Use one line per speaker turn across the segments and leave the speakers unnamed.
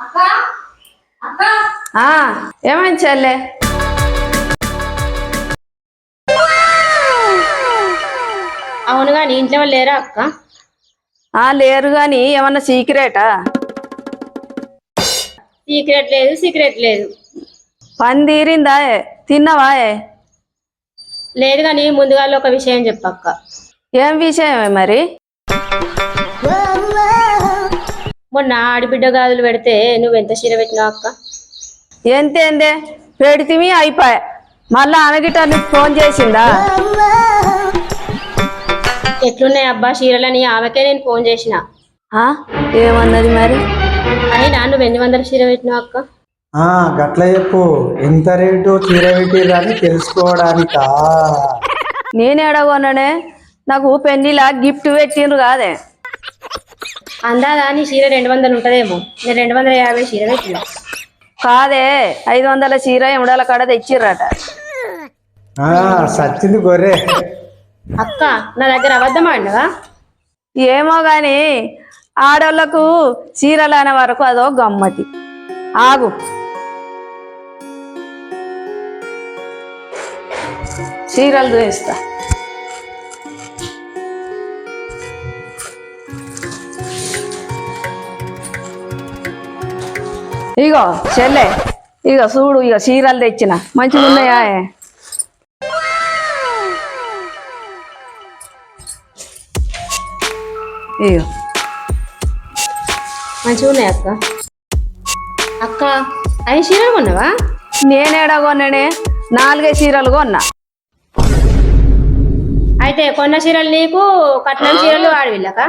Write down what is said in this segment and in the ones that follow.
అక్క అక్క
ఆ ఏమైంది చెల్లె?
అవును కానీ ఇంట్లో వాళ్ళు లేరా అక్క?
ఆ లేరు గాని ఏమన్నా సీక్రెటా?
సీక్రెట్ లేదు సీక్రెట్ లేదు.
పని తీరిందా తిన్నవా
లేదు కానీ ముందుగా ఒక విషయం చెప్పక్క.
ఏం విషయమే మరి?
మొన్న ఆడిబిడ్డ గాజులు పెడితే నువ్వు ఎంత చీర పెట్టినావు అక్క?
ఎంతేందే పెడితివి అయిపోయా. మళ్ళా అనగిట నీకు ఫోన్ చేసిందా?
ఎట్లున్నాయి అబ్బా చీరలని? ఆమెకే నేను ఫోన్ చేసిన.
ఆ? ఏమన్నది మరి?
అయినా నువ్వు ఎన్ని వందల చీర పెట్టినావు అక్క?
గట్ల చెప్పు. ఎంత రేటు చీర పెట్టిర్రు అని తెలుసుకోవడానికా?
నేనేడగొన్నానే నాకు పెళ్ళిలా గిఫ్ట్ పెట్టిండ్రు కాదే.
అందాదా నీ చీర రెండు వందలు ఉంటదేమో. నేను రెండు వందల యాభై చీర పెట్టిన.
కాదే ఐదు వందల చీర ఎముడాల కాడ తెచ్చిర్రట.
ఆ సచ్చింది గొర్రె.
అక్క నా దగ్గర అబద్ధం ఆడినవా?
ఏమో గాని ఆడోళ్ళకు చీరలు అనే వరకు అదో గమ్మతి. ఆగు. చీరలు చూపిస్తా ఇగో చెల్లె ఇగో చూడు ఇగో చీరలు తెచ్చిన. మంచిగా ఉన్నాయా? ఇగో.
మంచిగా ఉన్నాయి అక్క. అక్క అవి చీరలు కొన్నావా?
నేనేడా కొన్నానే? నాలుగే చీరలు కొన్నా.
అయితే కొన్న చీరలు నీకు కట్నం చీరలు ఆడవిల్లక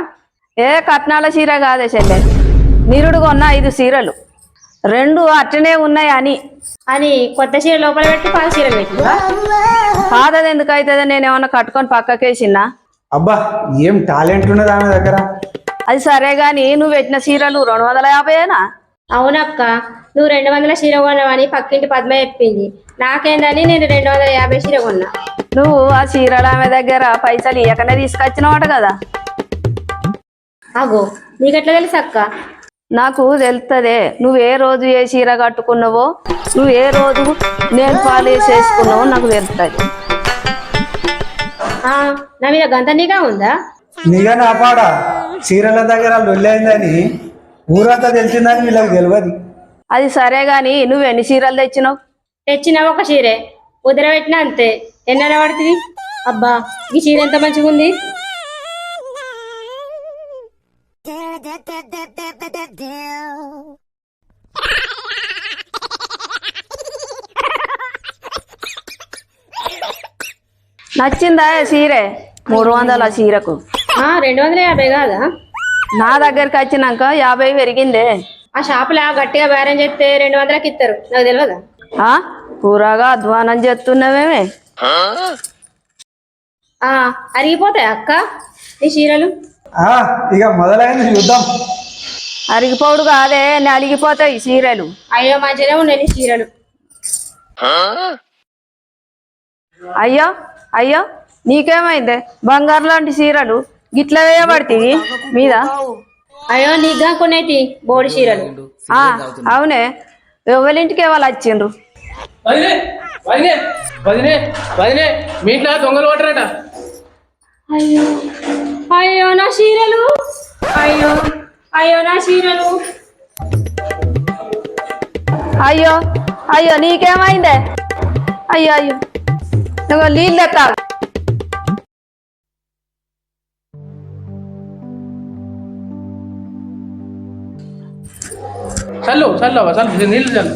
ఏ కట్నాల చీర కాదే చెల్లె. నిరుడు కొన్న ఐదు చీరలు. రెండు అట్టనే ఉన్నాయి అని.
అని కొత్త చీర లోపల పెట్టి పాత చీరలు పెట్టినవా
పాతది ఎందుకు అవుతుందో నేను ఏమన్నా కట్టుకొని పక్కకేసినా
అబ్బా ఏం టాలెంట్ ఉన్నది ఆమె దగ్గర?
అది సరే గాని నువ్వు పెట్టిన చీరలు రెండు వందల యాభైనా
అవునక్క నువ్వు రెండు వందల చీర కొన్నావని పక్కింటి పద్మ చెప్పింది. నాకేందని నేను రెండు వందల యాభై చీర కొన్నా.
నువ్వు ఆ చీరల ఆమె దగ్గర పైసలు ఇయ్యకనే తీసుకొచ్చినవాట కదా.
అగో నీకెట్లా తెలుసు అక్క?
నాకు తెలుస్తుంది నువ్వు ఏ రోజు ఏ చీర కట్టుకున్నావో నువ్వు ఏ రోజు నేను పాలిష్ చేసుకున్నావో నాకు తెలుస్తుంది
ఆ, నా మీద గంత నీగా ఉందా?
నిఘా నాపాడా చీరల దగ్గర లొల్లైందని ఊరంతా తెలిసిందని వీళ్ళకి తెలియదు
అది సరే గాని నువ్వు ఎన్ని చీరలు తెచ్చినావు?
తెచ్చిన ఒక చీరే ఉదర పెట్టినా అంతే. ఎన్న పడుతుంది? అబ్బా ఈ చీర ఎంత మంచిగా ఉంది?
నచ్చిందా చీరే? మూడు వందల చీరకు.
రెండు వందల యాభై కాదా?
నా దగ్గరికి వచ్చినాక యాభై పెరిగిందే.
ఆ షాపులో గట్టిగా బేరం చేస్తే రెండు వందలకి ఇస్తారు. నాకు తెలియదా
ఆ పూరాగా అధ్వానం చేస్తున్నావేమే.
అరిగిపోతాయి అక్క ఈ చీరలు?
ఆ ఇక మొదలైంది చూద్దాం.
అరిగిపోడు కాదే నలిగిపోతాయి చీరలు?
అయ్యో మంచిగానే ఉన్నాయి నీ చీరలు.
అయ్యో అయ్యో నీకేమైందే? బంగారు లాంటి చీరలు గిట్ల వేయబడుతుంది మీద?
అయ్యో నీగా కొనేటి బోడి చీరలు.
ఆ అవునే. ఎవరింటికి వాళ్ళు వచ్చిండ్రు?
వదినే వదినే వదినే మీ ఇంట్లో దొంగలు కొట్టరట.
అయ్యో అయ్యో నా చీరలు. అయ్యో అయ్యో నా చీరలు.
అయ్యో అయ్యో నీకేమైందే? అయ్యో అయ్యో ఇగో నీళ్ళు ఎత్తా
చల్లు చల్లు చల్లు నీళ్ళు చల్లు.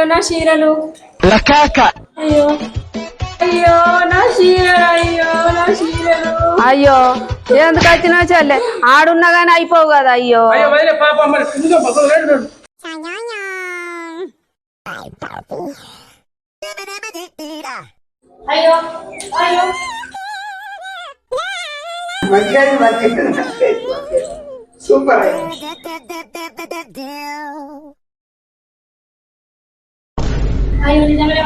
అయ్యో నా చీరలు. అయ్యో. అయ్యో నా చీరలు అయ్యో నా చీరలు.
అయ్యో ఎందుకు వచ్చినా చెల్లె? ఆడున్నా కానీ అయిపోవు కదా అయ్యో.
అయ్యో.
అయ్యో అయ్యో.
సూపర్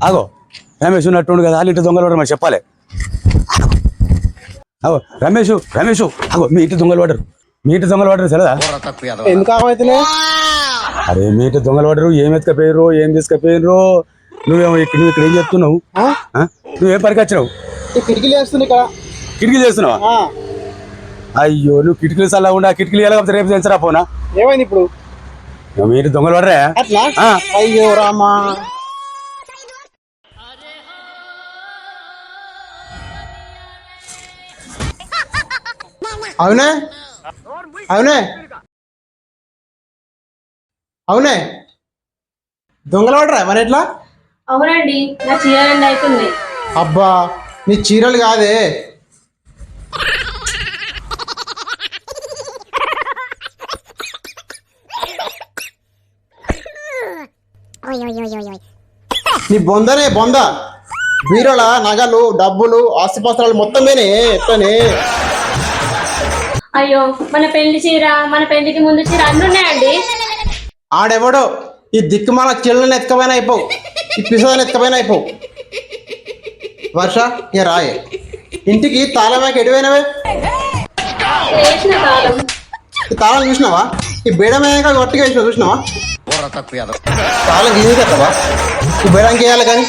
ఆగో. రమేష్ ఉన్నట్టుండు కదా వాళ్ళ ఇంటి దొంగలు పడరు మరి చెప్పాలి. అగో రమేష్ రమేష్ అగో మీ ఇంటి దొంగలు పడరు మీ ఇంటి దొంగలు పడరు సరేదా
ఎందుకు
అరే మీ ఇంటి దొంగలు పడరు ఏం ఎత్తుకపోయినరు ఏం తీసుకపోయినరు నువ్వేమో ఇక్కడ నువ్వు ఇక్కడ ఏం చెప్తున్నావు? నువ్వేం పనికి వచ్చినావు
కిటికీలు ఇక్కడ.
కిటికీలు చేస్తున్నావా? అయ్యో నువ్వు కిటికీలు సల్లా ఉండా కిటికీలు వెళ్ళకపోతే రేపు తెలుసరా పోనా?
ఏమైంది ఇప్పుడు?
మీ ఇంటి దొంగలు పడరా.
అయ్యో రామా. అవునే? అవునే? అవునే? దొంగలు పడరా మరి ఎట్లా?
అవునండి నా చీరలండి అవుతుంది
అబ్బా నీ చీరలు కాదే. నీ బొందనే బొంద. బీరోల నగలు డబ్బులు ఆస్తిపత్రాలు మొత్తం పోయినే ఎట్లనే
అయ్యో మన పెళ్ళి చీర మన పెళ్ళికి ముందు చీర అన్ని ఉన్నాయండి.
ఆడెవడో? ఈ దిక్కుమాల చిల్లని ఎత్తుకపోయినా అయిపోవు ఈ పిసదని ఎత్తుకపోయినా అయిపోవు వర్ష ఇక రాయే. ఇంటికి తాళమేక ఎడిపోయినవే
వేసిన కాలం
ఈ తాళం చూసినావా? ఈ బేడమేక గట్టిగా వేసినా చూసినావా? తాళం గీసి ఈ బేడానికి వేయాలి కానీ.